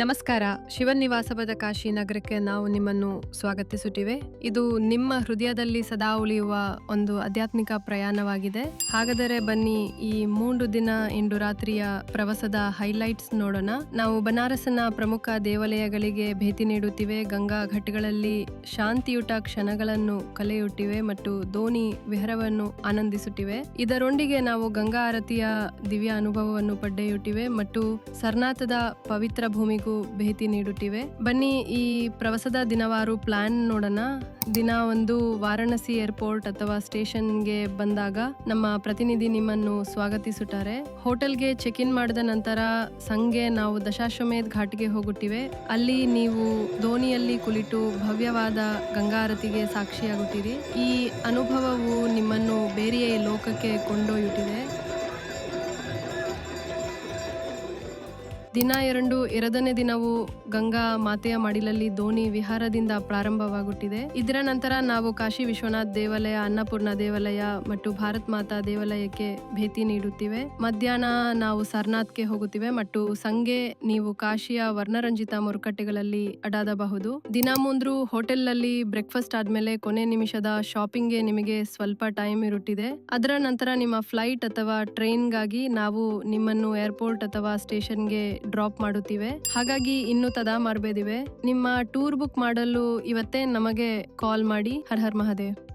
ನಮಸ್ಕಾರ. ಶಿವನಿವಾಸವಾದ ಕಾಶಿ ನಗರಕ್ಕೆ ನಾವು ನಿಮ್ಮನ್ನು ಸ್ವಾಗತಿಸುತ್ತಿವೆ. ಇದು ನಿಮ್ಮ ಹೃದಯದಲ್ಲಿ ಸದಾ ಉಳಿಯುವ ಒಂದು ಆಧ್ಯಾತ್ಮಿಕ ಪ್ರಯಾಣವಾಗಿದೆ. ಹಾಗಾದರೆ ಬನ್ನಿ ಈ ಮೂರು ದಿನ ಇಂದು ರಾತ್ರಿಯ ಪ್ರವಾಸದ ಹೈಲೈಟ್ಸ್ ನೋಡೋಣ. ನಾವು ಬನಾರಸ್ನ ಪ್ರಮುಖ ದೇವಾಲಯಗಳಿಗೆ ಭೇಟಿ ನೀಡುತ್ತಿವೆ. ಗಂಗಾ ಘಟ್ಟಗಳಲ್ಲಿ ಶಾಂತಿಯುತ ಕ್ಷಣಗಳನ್ನು ಕಲೆಯುಟ್ಟಿವೆ ಮತ್ತು ದೋಣಿ ವಿಹಾರವನ್ನು ಆನಂದಿಸುತ್ತಿವೆ. ಇದರೊಂದಿಗೆ ನಾವು ಗಂಗಾ ಆರತಿಯ ದಿವ್ಯ ಅನುಭವವನ್ನು ಪಡೆಯುತ್ತಿವೆ ಮತ್ತು ಸರ್ನಾಥದ ಪವಿತ್ರ ಭೂಮಿಗೂ ಭೇಟಿ ನೀಡುತ್ತಿವೆ. ಬನ್ನಿ ಈ ಪ್ರವಾಸದ ದಿನವಾರು ಪ್ಲಾನ್ ನೋಡೋಣ. ದಿನ ಒಂದು ವಾರಾಣಸಿ ಏರ್ಪೋರ್ಟ್ ಅಥವಾ ಸ್ಟೇಷನ್ಗೆ ಬಂದಾಗ ನಮ್ಮ ಪ್ರತಿನಿಧಿ ನಿಮ್ಮನ್ನು ಸ್ವಾಗತಿಸುತ್ತಾರೆ. ಹೋಟೆಲ್ಗೆ ಚೆಕ್ ಇನ್ ಮಾಡಿದ ನಂತರ ಸಂಘೆ ನಾವು ದಶಾಶ್ವಮೇಧ್ ಘಾಟ್ಗೆ ಹೋಗುತ್ತಿವೆ. ಅಲ್ಲಿ ನೀವು ದೋಣಿಯಲ್ಲಿ ಕುಳಿತು ಭವ್ಯವಾದ ಗಂಗಾರತಿಗೆ ಸಾಕ್ಷಿಯಾಗುತ್ತೀರಿ. ಈ ಅನುಭವವು ನಿಮ್ಮನ್ನು ಬೇರೆಯೇ ಲೋಕಕ್ಕೆ ಕೊಂಡೊಯ್ಯುತ್ತಿದೆ. ದಿನ ಎರಡು, ಎರಡನೇ ದಿನವು ಗಂಗಾ ಮಾತೆಯ ಮಡಿಲಲ್ಲಿ ದೋಣಿ ವಿಹಾರದಿಂದ ಪ್ರಾರಂಭವಾಗುತ್ತಿದೆ. ಇದರ ನಂತರ ನಾವು ಕಾಶಿ ವಿಶ್ವನಾಥ್ ದೇವಾಲಯ, ಅನ್ನಪೂರ್ಣ ದೇವಾಲಯ ಮತ್ತು ಭಾರತ್ ಮಾತಾ ದೇವಾಲಯಕ್ಕೆ ಭೇಟಿ ನೀಡುತ್ತಿವೆ. ಮಧ್ಯಾಹ್ನ ನಾವು ಸರ್ನಾಥ್ಗೆ ಹೋಗುತ್ತಿವೆ ಮತ್ತು ಸಂಜೆ ನೀವು ಕಾಶಿಯ ವರ್ಣರಂಜಿತ ಮುರುಕಟ್ಟೆಗಳಲ್ಲಿ ಅಡಾದಬಹುದು. ದಿನ ಮುಂದ್ರು ಹೋಟೆಲ್ನಲ್ಲಿ ಬ್ರೇಕ್ಫಾಸ್ಟ್ ಆದ್ಮೇಲೆ ಕೊನೆ ನಿಮಿಷದ ಶಾಪಿಂಗ್ಗೆ ನಿಮಗೆ ಸ್ವಲ್ಪ ಟೈಮ್ ಇರುತ್ತಿದೆ. ಅದರ ನಂತರ ನಿಮ್ಮ ಫ್ಲೈಟ್ ಅಥವಾ ಟ್ರೈನ್ಗಾಗಿ ನಾವು ನಿಮ್ಮನ್ನು ಏರ್ಪೋರ್ಟ್ ಅಥವಾ ಸ್ಟೇಷನ್ಗೆ ಡ್ರಾಪ್ ಮಾಡುತ್ತಿವೆ. ಹಾಗಾಗಿ ಇನ್ನು ತದಾ ಮಾರ್ಬೇದಿವೆ ನಿಮ್ಮ ಟೂರ್ ಬುಕ್ ಮಾಡಲು ಇವತ್ತೇ ನಮಗೆ ಕಾಲ್ ಮಾಡಿ. ಹರ್ ಹರ್ ಮಹಾದೇವ್.